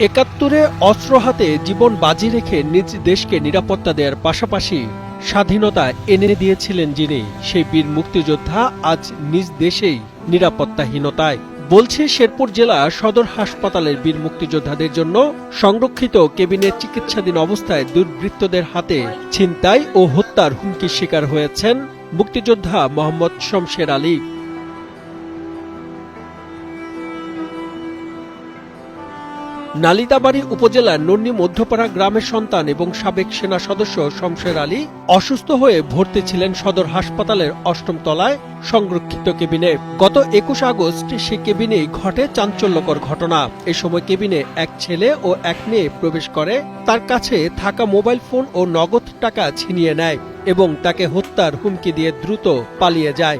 একাত্তরে অস্ত্র হাতে জীবন বাজি রেখে নিজ দেশকে নিরাপত্তা দেওয়ার পাশাপাশি স্বাধীনতা এনে দিয়েছিলেন যিনি, সেই বীর মুক্তিযোদ্ধা আজ নিজ দেশেই নিরাপত্তাহীনতায়। বলছে শেরপুর জেলা সদর হাসপাতালের বীর মুক্তিযোদ্ধাদের জন্য সংরক্ষিত কেবিনের চিকিৎসাধীন অবস্থায় দুর্বৃত্তদের হাতে ছিনতাই ও হত্যার হুমকির শিকার হয়েছেন মুক্তিযোদ্ধা মোহাম্মদ শমশের আলী। নালিতাবাড়ী উপজেলার নন্নি মধ্যপাড়া গ্রামের সন্তান এবং সাবেক সেনা সদস্য শমশের আলী অসুস্থ হয়ে ভর্তি ছিলেন সদর হাসপাতালের অষ্টম তলায় সংরক্ষিত কেবিনে। গত একুশ আগস্ট সে কেবিনে ঘটে চাঞ্চল্যকর ঘটনা। এ সময় কেবিনে এক ছেলে ও এক মেয়ে প্রবেশ করে। তার কাছে থাকা মোবাইল ফোন ও নগদ টাকা ছিনিয়ে নেয় এবং তাকে হত্যার হুমকি দিয়ে দ্রুত পালিয়ে যায়।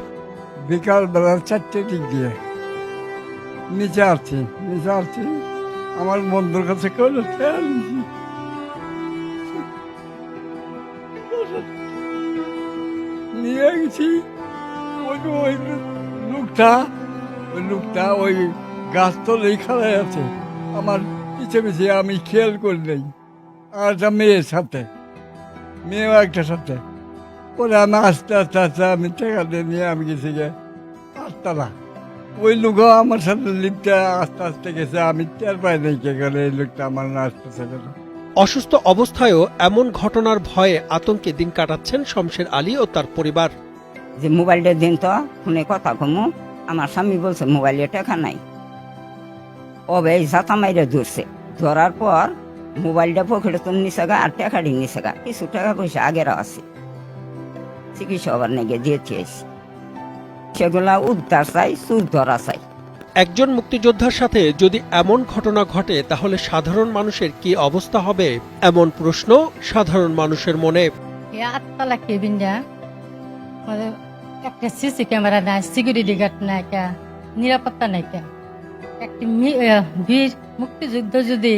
বিকাল বেলা চারটে দিক দিয়ে। নিচে আসছি নিচে আসছি। আমার বন্ধুর কাছে কোনো নিয়ে গেছি। ওই ওই লোকটা ওই লোকটা ওই গাছ তলেই খাড়াই আছে। আমার পিছে পিছে আমি খেয়াল করি নাই। আর একটা মেয়ের সাথে, মেয়েও একটা সাথে। পরে আমি আস্তে আস্তে আস্তে আমি দিয়ে নিয়ে আমি গেছি গে আটতলা ওই লোকও আমার সাথে লিফটে আস্তে আস্তে গেছে। আমি টের পাই নাই কে গেলে এই লোকটা আমার না আসতেছে কেন? অসুস্থ অবস্থায়ও এমন ঘটনার ভয়ে আতঙ্কে দিন কাটাচ্ছেন শমশের আলী ও তার পরিবার। যে মোবাইলটা দিন তো ফোনে কথা কমু। আমার স্বামী বলছে মোবাইলে টাকা নাই। অবে জাতা মাইরে ধরছে। ধরার পর মোবাইলটা পকেটে তো নিছে গা আর টাকাটি নিছে গা। কিছু টাকা পয়সা আগের আছে। চিকিৎসা আবার নেগে দিয়েছি আইছি। সেগুলা উদ্ধার চাই চুর ধরা চাই। একজন মুক্তিযোদ্ধার সাথে যদি এমন ঘটনা ঘটে তাহলে সাধারণ মানুষের কি অবস্থা হবে? এমন প্রশ্ন সাধারণ মানুষের মনে। আটতলা কেবিনটা মানে একটা সিসি ক্যামেরা নাই সিকিউরিটি গার্ড নাই কা নিরাপত্তা নাই কা। একটি বীর মুক্তিযুদ্ধ যদি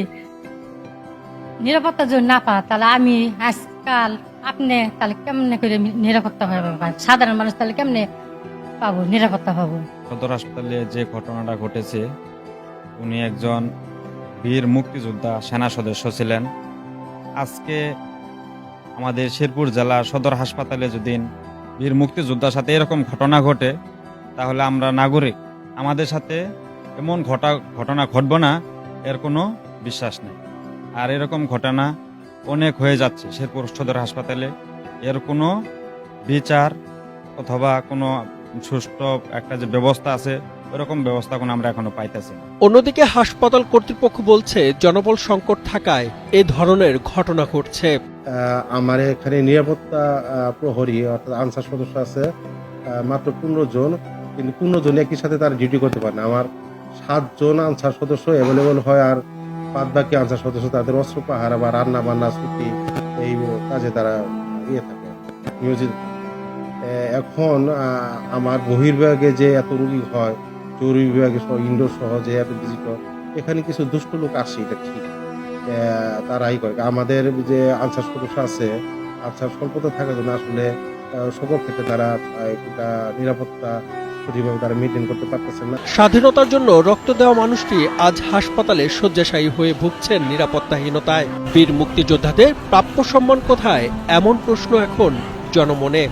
নিরাপত্তা যদি না পা তাহলে আমি আজকাল আপনি তাহলে কেমনে করে নিরাপত্তা পাবো? সাধারণ মানুষ তাহলে কেমনে পাবো, নিরাপত্তা পাবো। সদর হাসপাতালে যে ঘটনাটা ঘটেছে, উনি একজন বীর মুক্তিযোদ্ধা, সেনা সদস্য ছিলেন। আজকে আমাদের শেরপুর জেলার সদর হাসপাতালে যদি বীর মুক্তিযোদ্ধার সাথে এরকম ঘটনা ঘটে, তাহলে আমরা নাগরিক। আমাদের সাথে এমন ঘটা, ঘটনা ঘটবে না, এর কোনো বিশ্বাস নেই। আর এরকম ঘটনা অনেক হয়ে যাচ্ছে শেরপুর সদর হাসপাতালে। এর কোনো বিচার অথবা কোনো সুষ্ঠু একটা যে ব্যবস্থা আছে ওরকম ব্যবস্থা কোনো আমরা এখনও পাইতেছি না। অন্যদিকে হাসপাতাল কর্তৃপক্ষ বলছে জনবল সংকট থাকায় এ ধরনের ঘটনা ঘটছে। আমার এখানে নিরাপত্তা প্রহরী অর্থাৎ আনসার সদস্য আছে মাত্র পনেরো জন কিন্তু পনেরো জন একই সাথে তারা ডিউটি করতে পারে না। আমার সাতজন আনসার সদস্য অ্যাভেলেবল হয় আর বাদ বাকি আনসার সদস্য তাদের অস্ত্র পাহারা বা রান্না বান্না ছুটি এই কাজে তারা ইয়ে থাকে নিয়োজিত এখন আমার বহির্বিভাগে যে এত রোগী হয় জরুরি বিভাগে ইনডোর সহ যে এত এখানে কিছু দুষ্ট লোক আসে, এটা ঠিক। তারাই করে। আমাদের যে আনসার সদস্য আছে, আনসার স্বল্পতা থাকার জন্য আসলে সকল ক্ষেত্রে তারা এটা নিরাপত্তা তারা করতে না। স্বাধীনতার জন্য রক্ত দেওয়া মানুষটি আজ হাসপাতালে শয্যাশায়ী হয়ে ভুগছেন নিরাপত্তাহীনতায়। বীর মুক্তিযোদ্ধাদের প্রাপ্য সম্মান কোথায়? এমন প্রশ্ন এখন জনমনে।